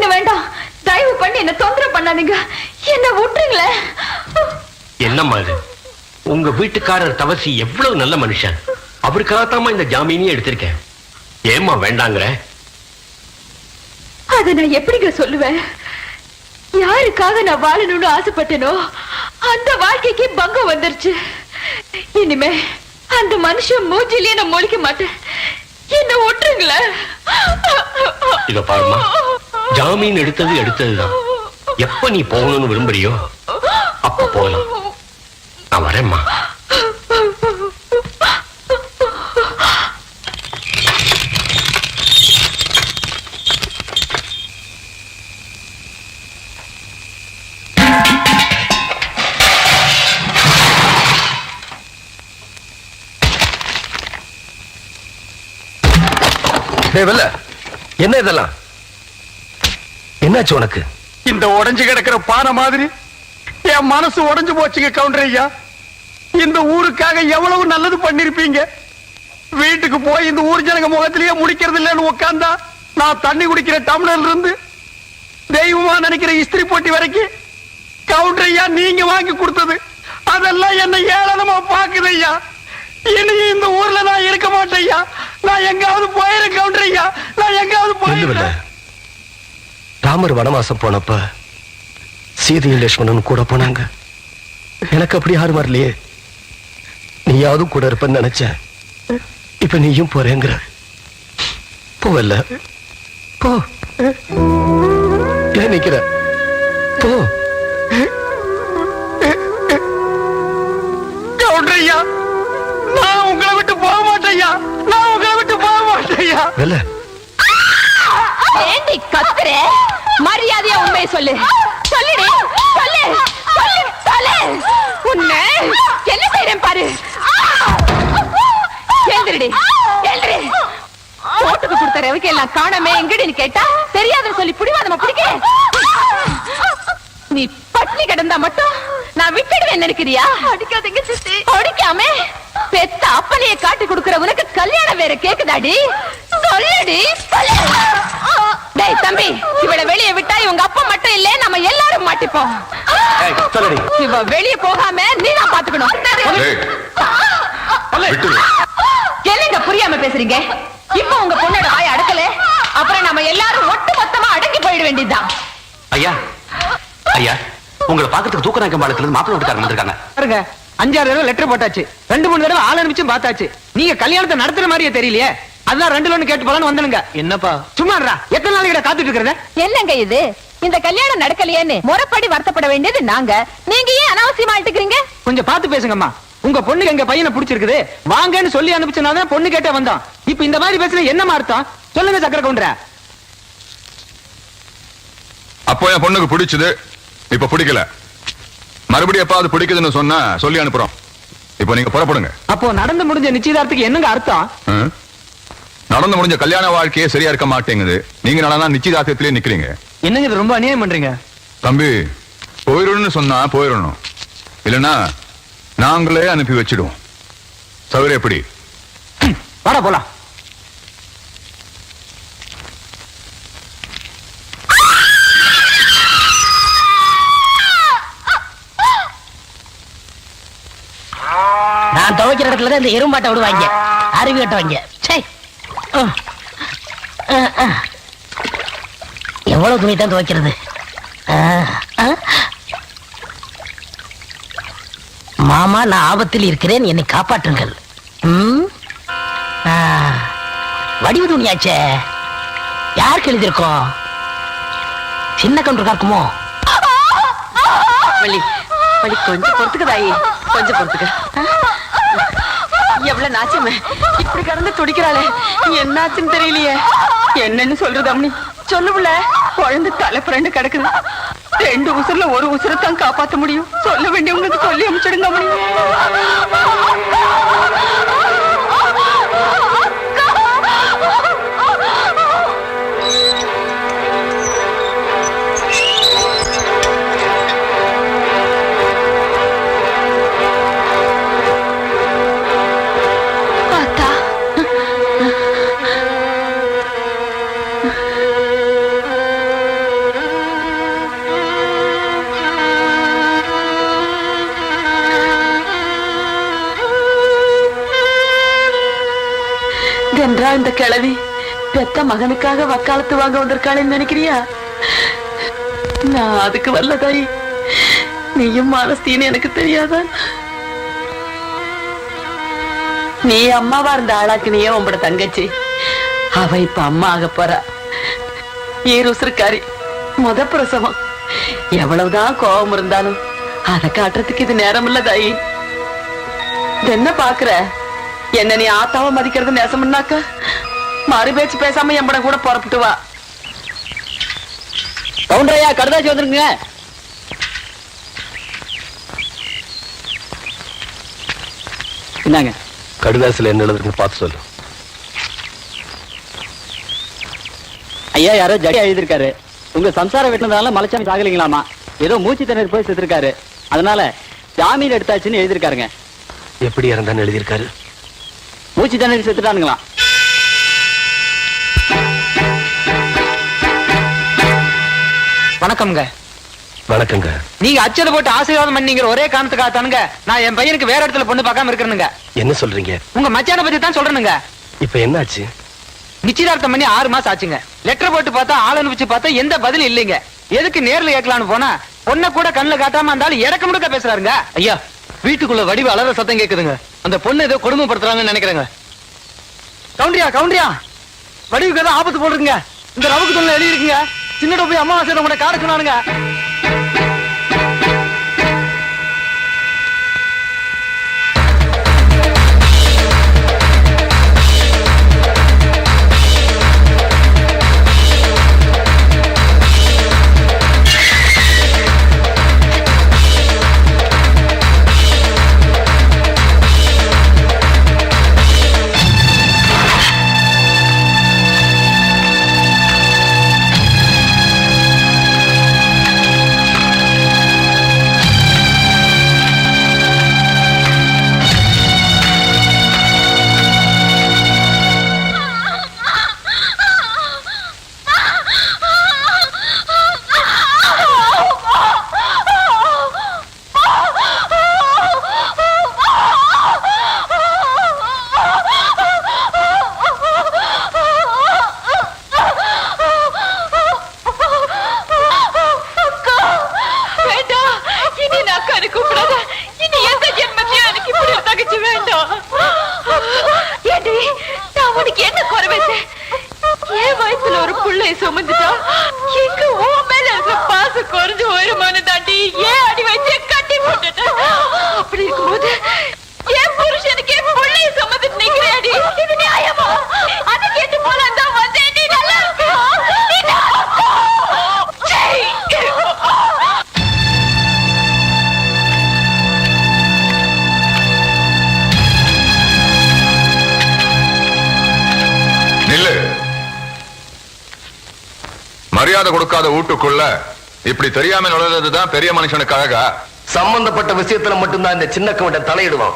என்ன வேண்டாம். தயவு பண்ணி என்ன தொந்தரவு பண்ணாதீங்க. என்ன விட்டுருங்களேன் என்னம்மா இது? உங்க வீட்டுக்காரர் தவசி எவ்வளவு நல்ல மனுஷன். அவருக்காகத்தாம்மா இந்த ஜாமீனையும் எடுத்திருக்கேன். ஏம்மா வேண்டாங்கிற? அதை நான் எப்படிங்க சொல்லுவேன்? யாருக்காக நான் வாழணும்னு ஆசைப்பட்டேனோ அந்த வாழ்க்கைக்கு பங்கம் வந்துருச்சு. இனிமே அந்த மனுஷன் மூஞ்சிலேயே நான் முழிக்க மாட்டேன். என்ன விட்டுருங்களேன் இத பாருமா ஜாமீன் எடுத்தது எடுத்ததுதான். எப்ப நீ போகணும்னு விரும்புறியோ அப்ப போகலாம். நான் வரேம்மா. என்ன இதெல்லாம்? என்னாச்சு உனக்கு? இந்த உடைஞ்சு கிடக்கிற பானை மாதிரி? என் மனசு உடைஞ்சு போச்சுங்க கவுண்டர் ஐயா. இந்த ஊருக்காக எவ்வளவு நல்லது பண்ணிருப்பீங்க? வீட்டுக்கு போய் இந்த ஊர் ஜனங்க முகத்திலேயே முடிக்கிறது இல்லைன்னு உட்கார்ந்தா நான் தண்ணி குடிக்கிற டம்ளர்ல இருந்து தெய்வமா நினைக்கிற இஸ்திரி போட்டி வரைக்கும் கவுண்டர் ஐயா நீங்க வாங்கி கொடுத்தது. அதெல்லாம் என்ன ஏளனமா பாக்குது ஐயா. இனி இந்த ஊர்ல நான் இருக்க மாட்டேன் ஐயா. நான் எங்காவது போயிரு கவுண்டர் ஐயா. நான் எங்காவது இல்ல வெல்ல. போயிரு ராமர் வனவாசம் போனப்ப சீதையும் லட்சுமணனும் கூட போனாங்க. எனக்கு அப்படி யாரும் வரலையே. நீயாவது கூட இருப்பன்னு நினைச்சேன். இப்ப நீயும் போறேங்கிற. போவல்ல. போ. ஏன் நிக்கிற? போ. நான் உங்களை விட்டு போக மாட்டேயா நான் உங்களை விட்டு போக மாட்டேயா வெல்ல. ஏண்டி கத்துற? மரியாதையா உண்மையை சொல்லு. சொல்லுடி சொல்லு சொல்லு சொல்லு. உன்னை என்ன செய்றேன் பாரு. எழுந்திருடி எழுந்திரு. போட்டுக்கு கொடுத்த ரவிக்கு எல்லாம் காணாம. எங்கடின்னு கேட்டா? தெரியாதுன்னு சொல்லி புடிவாதமா பிடிக்க? நீ பட்னி கிடந்தா மட்டும் நான் விட்டுடுவேன் நினைக்கிறியா? அடிக்காதீங்க சித்தி. அடிக்காம பெத்த அப்பனையே காட்டி கொடுக்கிற உனக்கு கல்யாணம் வேற கேக்குதாடி? சொல்லுடி சொல்லு. டேய் தம்பி இவள வெளிய விட்டா இவங்க அப்பா மட்டும் இல்ல நம்ம எல்லாரும் மாட்டிப்போம். சொல்லடி. இவ வெளிய போகாம நீ தான் பாத்துக்கணும் என்னங்க புரியாம பேசுறீங்க? இப்போ உங்க பொண்ணோட வாய் அடக்கல அப்புறம் நம்ம எல்லாரும் ஒட்டு மொத்தமா அடங்கி போயிட வேண்டியதுதான். ஐயா ஐயா உங்களை பாக்கிறதுக்கு தூக்கநாயக்கம் பாலத்துல இருந்து மாப்பிள்ளை வீட்டுக்காரங்க வந்திருக்காங்க. பாருங்க அஞ்சாறு தடவை லெட்டர் போட்டாச்சு. ரெண்டு மூணு தடவை ஆள் அனுப்பிச்சும் பார்த்தாச்சு. நீங்க கல்யாணத்தை நடத்துற மாதிரியே தெரியலையே. அதான் ரெண்டு லோன் கேட்டு போலான்னு வந்தனுங்க. என்னப்பா? சும்மா இருடா. எத்தனை நாளைக்கு காத்துட்டு இருக்கிறத? என்னங்க இது? இந்த கல்யாணம் நடக்கலையேன்னு முறைப்படி வருத்தப்பட வேண்டியது நாங்க. நீங்க ஏன் அனாவசியமா ஆயிட்டுக்கிறீங்க கொஞ்சம் பார்த்து பேசுங்கம்மா. உங்க பொண்ணுக்கு எங்க பையனை பிடிச்சிருக்குது. வாங்கன்னு சொல்லி அனுப்பிச்சனாதான் பொண்ணு கேட்டே வந்தோம் இப்ப இந்த மாதிரி பேசுற என்னமா அர்த்தம்? சொல்லுங்க சக்கர கவுண்டர. அப்போ என் பொண்ணுக்கு பிடிச்சது இப்ப பிடிக்கல. மறுபடியும் எப்ப அது பிடிக்குதுன்னு சொன்னா சொல்லி அனுப்புறோம். இப்போ நீங்க புறப்படுங்க. அப்போ நடந்து முடிஞ்ச நிச்சயதார்த்தத்துக்கு என்னங்க அர்த்தம்? நடந்து முடிஞ்ச கல்யாண வாழ்க்கையே சரியா இருக்க மாட்டேங்குது. நீங்க நடனா நிச்சயதார்த்தத்திலே நிக்கிறீங்க. என்னங்க இது ரொம்ப அநியாயம் பண்றீங்க? தம்பி போயிடணும்னு சொன்னா போயிடணும் இல்லைன்னா நாங்களே அனுப்பி வச்சிடுவோம். சௌகര്യം எப்படி? வாடா போலாம். நான் துவைக்கிற இடத்துல தான் இந்த எறும்பாட்டை விடுவாங்க. அருவி அஹ். எவ்வளவு துணி தான் துவைக்கிறது. மாமா நான் ஆபத்தில் இருக்கிறேன். என்னை காப்பாற்றுங்கள். வடிவு துணியாச்சே. யாருக்கு எழுதியிருக்கோம்? சின்ன கவுண்டருக்கா இருக்குமோ? வள்ளி வள்ளி கொஞ்சம் பொறுத்துக்க தாயி. கொஞ்சம் பொறுத்துக்க. எவ்வளவு நாச்சமே? இப்படி கடந்து துடிக்கிறாளே. என்னாச்சுன்னு தெரியலையே. என்னன்னு சொல்றது அம்மனி சொல்லுவுல குழந்தை தலைப்புறண்டு கிடக்குது. ரெண்டு உசுர்ல ஒரு உசுரை தான் காப்பாத்த முடியும். சொல்ல வேண்டியவங்களுக்கு சொல்லி அனுப்பிச்சிடுங்க அம்மனி அந்த கிழவி? பெத்த மகனுக்காக வக்காலத்து வாங்க வந்திருக்காளேன்னு நினைக்கிறியா? நான் அதுக்கு வரல தாயி நீயும் மானஸ்தின்னு எனக்கு தெரியாதா? நீ அம்மாவா இருந்த ஆளாக்கு நீயே உங்களோட தங்கச்சி. அவ இப்ப அம்மா ஆக போறா. ஈருசுருக்காரி முத பிரசவம். எவ்வளவுதான் கோபம் இருந்தாலும் அதை காட்டுறதுக்கு இது நேரம் இல்ல தாயி என்ன பாக்குற என்ன நீ ஆத்தாவ மதிக்கிறது நேசம்னாக்க? மறு பேச்சு பேசாம எம்பட கூட புறப்பட்டு வா. கவுண்டரையா கடுதாச்சி வந்துருங்க. என்னங்க கடுதாசில என்ன எழுதுன்னு பார்த்து சொல்லு. ஐயா யாரோ ஜடி எழுதிருக்காரு உங்க சம்சாரம் வெட்டினதால மலைச்சாமி சாகலிங்களாமா? ஏதோ மூச்சு திணறி போய் செத்துருக்காரு. அதனால ஜாமீன் எடுத்தாச்சுன்னு எழுதிருக்காருங்க எப்படி இறந்தான்னு எழுதியிருக்காரு? மூச்சு திணறி செத்துட்டானுங்களா? வணக்கம்ங்க. வணக்கங்க. நீங்க அச்சதை போட்டு ஆசீர்வாதம் பண்ணீங்கிற ஒரே காரணத்துக்காக தானுங்க நான் என் பையனுக்கு வேற இடத்துல பொண்ணு பார்க்காம இருக்கிறேனுங்க. என்ன சொல்றீங்க? உங்க மச்சான பத்தி தான் சொல்றேனுங்க. இப்ப என்னாச்சு? நிச்சயதார்த்தம் பண்ணி ஆறு மாசம் ஆச்சுங்க. லெட்டர் போட்டு பார்த்தா ஆள் அனுப்பிச்சு பார்த்தா எந்த பதிலும் இல்லைங்க. எதுக்கு நேர்ல கேட்கலான்னு போனா பொண்ணை கூட கண்ணுல காட்டாம இருந்தாலும் இறக்க முடுக்க பேசுறாருங்க. ஐயா வீட்டுக்குள்ள வடிவு அலற சத்தம் கேக்குதுங்க. அந்த பொண்ணு ஏதோ கொடுமைப்படுத்துறாங்கன்னு நினைக்கிறேங்க. கவுண்டரியா கவுண்டரியா? வடிவுக்கு ஏதோ ஆபத்து போடுறீங்க இந்த ரவுக்கு தொழில் எழுதிருக்குங்க சின்னட போய் அம்மாவாசை உங்களை காட மரியாதை கொடுக்காத வீட்டுக்குள்ள இப்படி தெரியாம நுழைறதுதான் பெரிய மனுஷனுக்கு அழகா சம்பந்தப்பட்ட விஷயத்துல மட்டும்தான் இந்த சின்ன கவண்டன் தலையிடுவான்.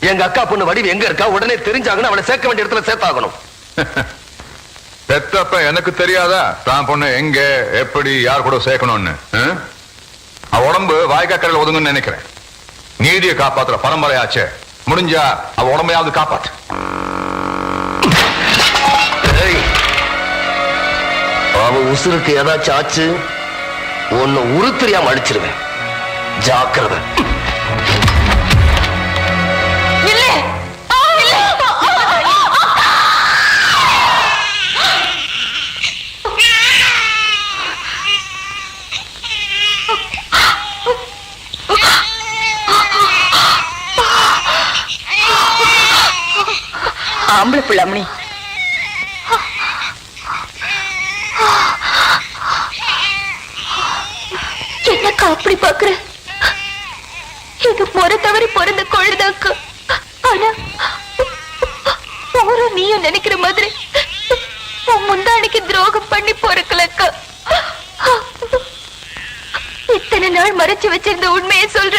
எங்க அக்கா பொண்ணு வடிவு எங்க இருக்கா? உடனே தெரிஞ்சாகணும் அவளை சேர்க்க வேண்டிய இடத்துல சேர்த்தாகணும். பெத்தப்ப எனக்கு தெரியாதா? தான் பொண்ணு எங்க எப்படி யார் கூட சேர்க்கணும்னு? உடம்பு வாய்க்காக்கரையில் ஒதுங்குன்னு நினைக்கிறேன். நீதியை காப்பாத்துற பரம்பரையாச்சே. முடிஞ்சா அவ உடம்பையாவது காப்பாத்து. அவன் உசுருக்கு ஏதாச்சும் ஆச்சு உன்னை உரு அடிச்சிருவேன். ஜாக்கிரதை. ஆம்பளை பிள்ளை ஆம்பளை என்னக்கா அப்படி பாக்குற? இது முறை தவறி பிறந்த குழந்தைக்கு. ஆனா அவரும் நீயும் நினைக்கிற மாதிரி உன் துரோகம் பண்ணி பொறுக்கலக்கா. இத்தனை நாள் மறைச்சு வச்சிருந்த உண்மையை சொல்ற.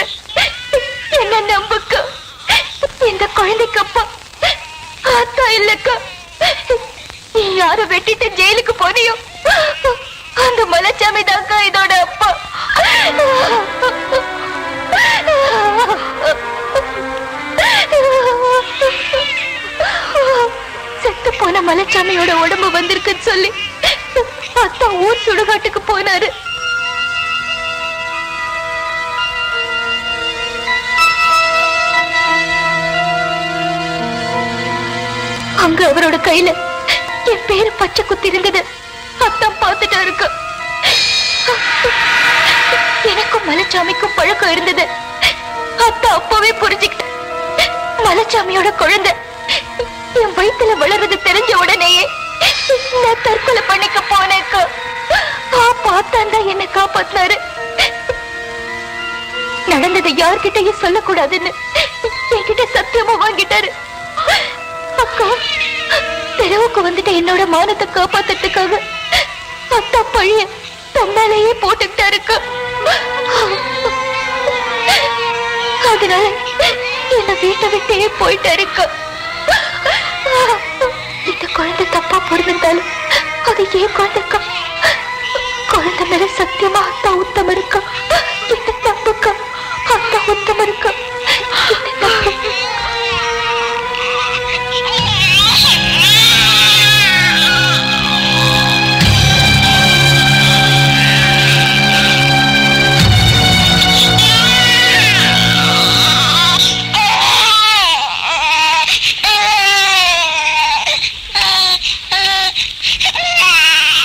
என்ன நம்புக்கா? இந்த குழந்தைக்கு அப்பா ஆத்தா இல்லக்கா. நீ யார வெட்டிட்டு ஜெயிலுக்கு போனியோ? அந்த மலைச்சாமி தாக்கா இதோட அப்பா. செத்து போன மலைச்சாமியோட உடம்பு வந்திருக்குன்னு சொல்லி அத்தா ஊர் சுடுகாட்டுக்கு போனாரு. அங்க அவரோட கையில என் பேரு பச்சை குத்தி இருந்தது. அத்தான் பார்த்துட்டா இருக்கு எனக்கும் மலைச்சாமிக்கும் பழக்கம் இருந்தது. அத்தா அப்பவே புரிஞ்சுக்கிட்டேன் மலைச்சாமியோட குழந்தை. என் வயித்துல வளர்றது தெரிஞ்ச உடனேயே நான் தற்கொலை பண்ணிக்க போனேக்கா. பார்த்தான் தான் என்னை காப்பாத்தினாரு. நடந்ததை யார்கிட்டயும் சொல்லக்கூடாதுன்னு என்கிட்ட சத்தியமா வாங்கிட்டாரு. அக்கா தெருவுக்கு வந்துட்டு என்னோட மானத்தை காப்பாத்துறதுக்காக அத்தா பழைய தன்னாலேயே போட்டுக்கிட்டாருக்கா அதனால என்ன வீட்டை விட்டே போயிட்டாருக்கா இந்த குழந்தை தப்பா பிறந்திருந்தாலும் அது ஏன் குழந்தைக்கா குழந்தை மேல சத்தியமா அத்தா உத்தம இருக்கா என்ன நம்புக்கா அத்தா உத்தம இருக்கா